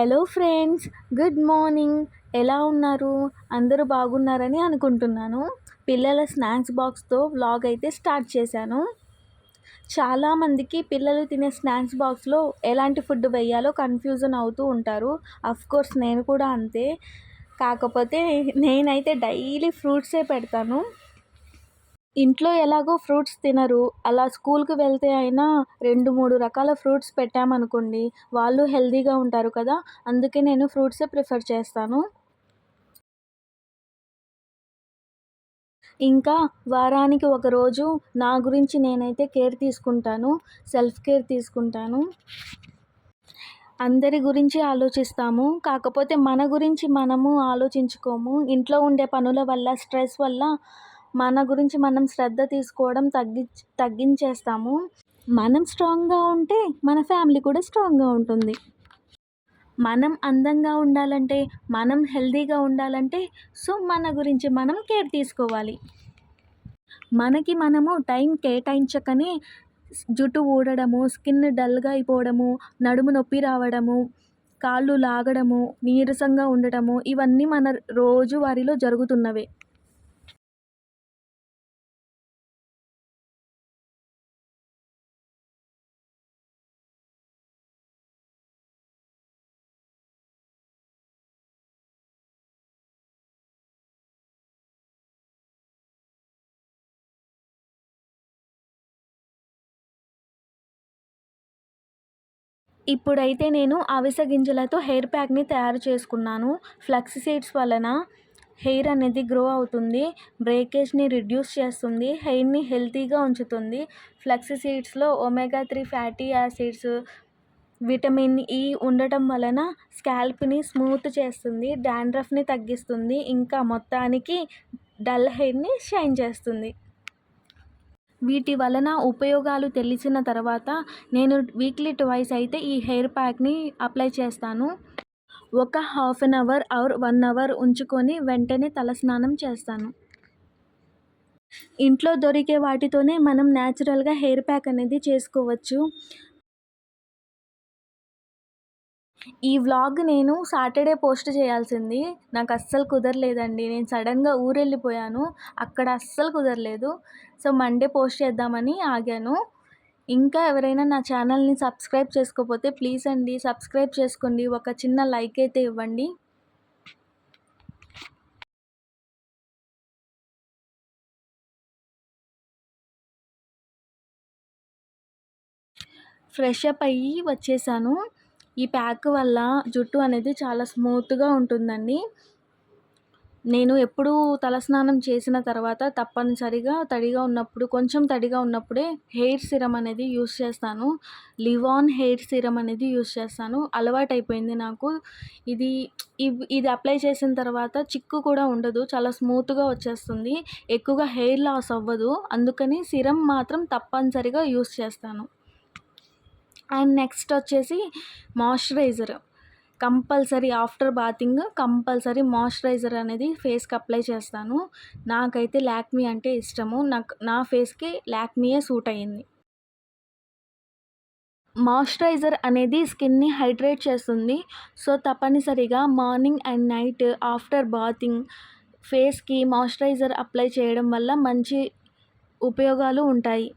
Hello friends good morning. ఎలా ఉన్నారు? అందరూ బాగున్నారని అనుకుంటున్నాను. పిల్లల స్నాక్స్ బాక్స్తో వ్లాగ్ అయితే స్టార్ట్ చేశాను. చాలామందికి పిల్లలు తినే స్నాక్స్ బాక్స్లో ఎలాంటి ఫుడ్ వేయాలో కన్ఫ్యూజన్ అవుతూ ఉంటారు. కోర్స్ నేను కూడా అంతే. కాకపోతే నేనైతే డైలీ ఫ్రూట్సే పెడతాను. ఇంట్లో ఎలాగో ఫ్రూట్స్ తినరు. అలా స్కూల్కి వెళ్తే అయినా రెండు మూడు రకాల ఫ్రూట్స్ పెట్టామనుకోండి వాళ్ళు హెల్తీగా ఉంటారు కదా అందుకే నేను ఫ్రూట్సే ప్రిఫర్ చేస్తాను. ఇంకా వారానికి ఒకరోజు నా గురించి నేనైతే కేర్ తీసుకుంటాను సెల్ఫ్ కేర్ తీసుకుంటాను. అందరి గురించి ఆలోచిస్తాము కాకపోతే మన గురించి మనము ఆలోచించుకోము. ఇంట్లో ఉండే పనుల వల్ల స్ట్రెస్ వల్ల మన గురించి మనం శ్రద్ధ తీసుకోవడం తగ్గి తగ్గించేస్తాము. మనం స్ట్రాంగ్గా ఉంటే మన ఫ్యామిలీ కూడా స్ట్రాంగ్గా ఉంటుంది. మనం అందంగా ఉండాలంటే మనం హెల్తీగా ఉండాలంటే సో మన గురించి మనం కేర్ తీసుకోవాలి. మనకి మనము టైం కేటాయించకనే జుట్టు ఊడడము స్కిన్ డల్గా అయిపోవడము నడుము నొప్పి రావడము కాళ్ళు లాగడము నీరసంగా ఉండటము ఇవన్నీ మన రోజువారీలో జరుగుతున్నవే. ఇప్పుడైతే నేను అవిసె గింజలతో హెయిర్ ప్యాక్ని తయారు చేసుకున్నాను. ఫ్లక్స్ సీడ్స్ వలన హెయిర్ అనేది గ్రో అవుతుంది. బ్రేకేజ్ని రిడ్యూస్ చేస్తుంది. హెయిర్ని హెల్తీగా ఉంచుతుంది. Flax సీడ్స్లో omega three fatty acids vitamin E ఉండటం వలన స్కాల్ప్ని స్మూత్ చేస్తుంది డాండ్రఫ్ని తగ్గిస్తుంది ఇంకా మొత్తానికి డల్ హెయిర్ని షైన్ చేస్తుంది. వీటి వలన ఉపయోగాలు తెలిసిన తర్వాత నేను వీక్లీ ట్వైస్ అయితే ఈ హెయిర్ ప్యాక్ని అప్లై చేస్తాను. ఒక half an hour or one hour ఉంచుకొని వెంటనే తలస్నానం చేస్తాను. ఇంట్లో దొరికే వాటితోనే మనం న్యాచురల్గా హెయిర్ ప్యాక్ అనేది చేసుకోవచ్చు. ఈ వ్లాగ్ నేను సాటర్డే పోస్ట్ చేయాల్సింది. నాకు అస్సలు కుదరలేదండి. నేను సడన్గా ఊరెళ్ళిపోయాను. అక్కడ అస్సలు కుదరలేదు. సో మండే పోస్ట్ చేద్దామని ఆగాను. ఇంకా ఎవరైనా నా ఛానల్ని సబ్స్క్రైబ్ చేసుకోకపోతే ప్లీజ్ అండి సబ్స్క్రైబ్ చేసుకోండి. ఒక చిన్న లైక్ అయితే ఇవ్వండి. ఫ్రెష్ అప్ అయ్యి వచ్చేసాను. ఈ ప్యాక్ వల్ల జుట్టు అనేది చాలా స్మూత్గా ఉంటుందండి. నేను ఎప్పుడూ తలస్నానం చేసిన తర్వాత తప్పనిసరిగా తడిగా ఉన్నప్పుడు కొంచెం తడిగా ఉన్నప్పుడే హెయిర్ సిరమ్ అనేది యూస్ చేస్తాను. లివాన్ హెయిర్ సిరమ్ అనేది యూస్ చేస్తాను. అలవాటు అయిపోయింది నాకు. ఇది ఇది అప్లై చేసిన తర్వాత చిక్కు కూడా ఉండదు. చాలా స్మూత్గా వచ్చేస్తుంది. ఎక్కువగా హెయిర్ లాస్ అవ్వదు. అందుకని సిరమ్ మాత్రం తప్పనిసరిగా యూస్ చేస్తాను. అండ్ నెక్స్ట్ వచ్చేసి moisturiser. Compulsory after bathing compulsory moisturiser అనేది ఫేస్కి అప్లై చేస్తాను. నాకైతే లాక్మీ అంటే ఇష్టము. నాకు నా ఫేస్కి లాక్మీయే సూట్ అయ్యింది. మాయిశ్చరైజర్ అనేది స్కిన్ని హైడ్రేట్ చేస్తుంది. సో తప్పనిసరిగా morning and night after bathing ఫేస్కి మాయిశ్చరైజర్ అప్లై చేయడం వల్ల మంచి ఉపయోగాలు ఉంటాయి.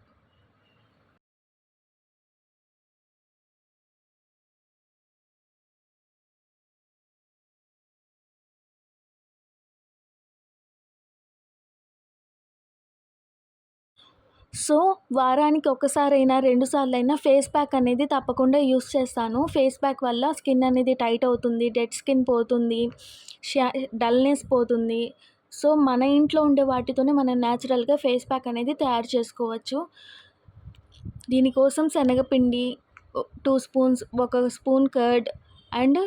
సో వారానికి ఒకసారైనా రెండు అయినా ఫేస్ ప్యాక్ అనేది తప్పకుండా యూస్ చేస్తాను. ఫేస్ ప్యాక్ వల్ల స్కిన్ అనేది టైట్ అవుతుంది డెడ్ స్కిన్ పోతుంది షా డల్నెస్ పోతుంది. సో మన ఇంట్లో ఉండే వాటితోనే మనం న్యాచురల్గా ఫేస్ ప్యాక్ అనేది తయారు చేసుకోవచ్చు. దీనికోసం శనగపిండి టూ స్పూన్స్ ఒక spoon curd and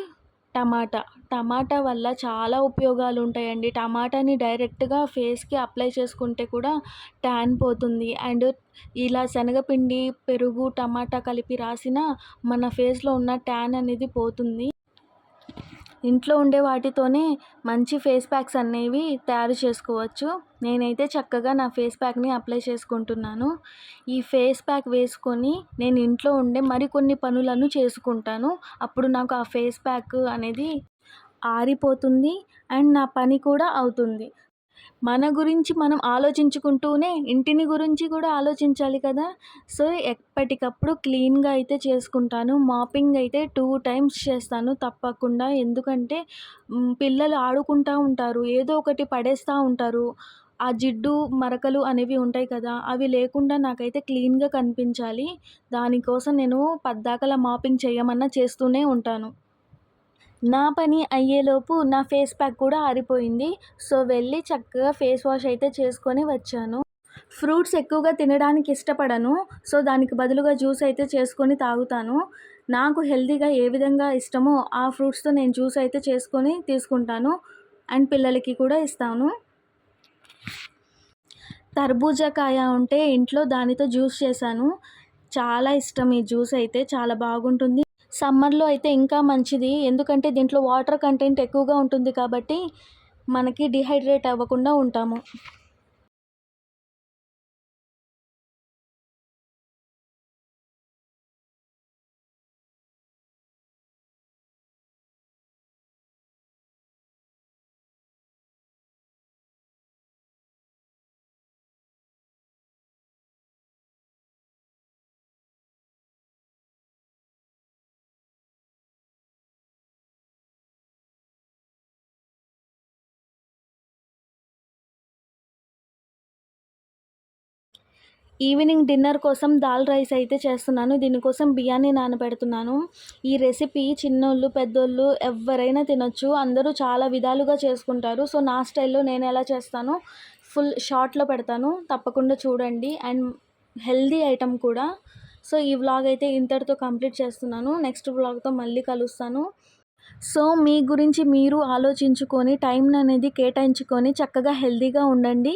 tomato. Tomato వల్ల చాలా ఉపయోగాలు ఉంటాయండి టమాటాని డైరెక్ట్గా ఫేస్కి అప్లై చేసుకుంటే కూడా ట్యాన్ పోతుంది. అండ్ ఇలా శనగపిండి పెరుగు టమాటా కలిపి రాసిన మన ఫేస్లో ఉన్న ట్యాన్ అనేది పోతుంది. ఇంట్లో ఉండే వాటితోనే మంచి ఫేస్ ప్యాక్స్ అనేవి తయారు చేసుకోవచ్చు. నేనైతే చక్కగా నా ఫేస్ ప్యాక్ని అప్లై చేసుకుంటున్నాను. ఈ ఫేస్ ప్యాక్ వేసుకొని నేను ఇంట్లో ఉండే మరికొన్ని పనులను చేసుకుంటాను. అప్పుడు నాకు ఆ ఫేస్ ప్యాక్ అనేది ఆరిపోతుంది అండ్ నా పని కూడా అవుతుంది. మన గురించి మనం ఆలోచించుకుంటూనే ఇంటిని గురించి కూడా ఆలోచించాలి కదా. సో ఎప్పటికప్పుడు క్లీన్గా అయితే చేసుకుంటాను. మాపింగ్ అయితే టూ టైమ్స్ చేస్తాను తప్పకుండా. ఎందుకంటే పిల్లలు ఆడుకుంటూ ఉంటారు. ఏదో ఒకటి పడేస్తూ ఉంటారు. ఆ జిడ్డు మరకలు అనేవి ఉంటాయి కదా. అవి లేకుండా నాకైతే క్లీన్గా కనిపించాలి. దానికోసం నేను పద్దాకల మాపింగ్ చేయమన్నా చేస్తూనే ఉంటాను. నా పని అయ్యేలోపు నా ఫేస్ ప్యాక్ కూడా ఆరిపోయింది. సో వెళ్ళి చక్కగా ఫేస్ వాష్ అయితే చేసుకొని వచ్చాను. ఫ్రూట్స్ ఎక్కువగా తినడానికి ఇష్టపడను. సో దానికి బదులుగా జ్యూస్ అయితే చేసుకొని తాగుతాను. నాకు హెల్తీగా ఏ విధంగా ఇష్టమో ఆ ఫ్రూట్స్తో నేను జ్యూస్ అయితే చేసుకొని తీసుకుంటాను అండ్ పిల్లలకి కూడా ఇస్తాను. తర్బూజాకాయ ఉంటే ఇంట్లో దానితో జ్యూస్ చేశాను. చాలా ఇష్టం ఈ జ్యూస్ అయితే. చాలా బాగుంటుంది. సమ్మర్లో అయితే ఇంకా మంచిది. ఎందుకంటే దీంట్లో వాటర్ కంటెంట్ ఎక్కువగా ఉంటుంది కాబట్టి మనకి డిహైడ్రేట్ అవ్వకుండా ఉంటాము. ఈవినింగ్ డిన్నర్ కోసం దాల్ రైస్ అయితే చేస్తున్నాను. దీనికోసం బియ్యాన్ని నానబెడుతున్నాను. ఈ రెసిపీ చిన్నోళ్ళు పెద్దోళ్ళు ఎవరైనా తినొచ్చు. అందరూ చాలా విధాలుగా చేసుకుంటారు. సో నా స్టైల్లో నేను ఎలా చేస్తాను? ఫుల్ షార్ట్లో పెడతాను. తప్పకుండా చూడండి. అండ్ హెల్దీ ఐటెం కూడా. సో ఈ వ్లాగ్ అయితే ఇంతటితో కంప్లీట్ చేస్తున్నాను. నెక్స్ట్ వ్లాగ్తో మళ్ళీ కలుస్తాను. సో మీ గురించి మీరు ఆలోచించుకొని టైం అనేది కేటాయించుకొని చక్కగా హెల్దీగా ఉండండి.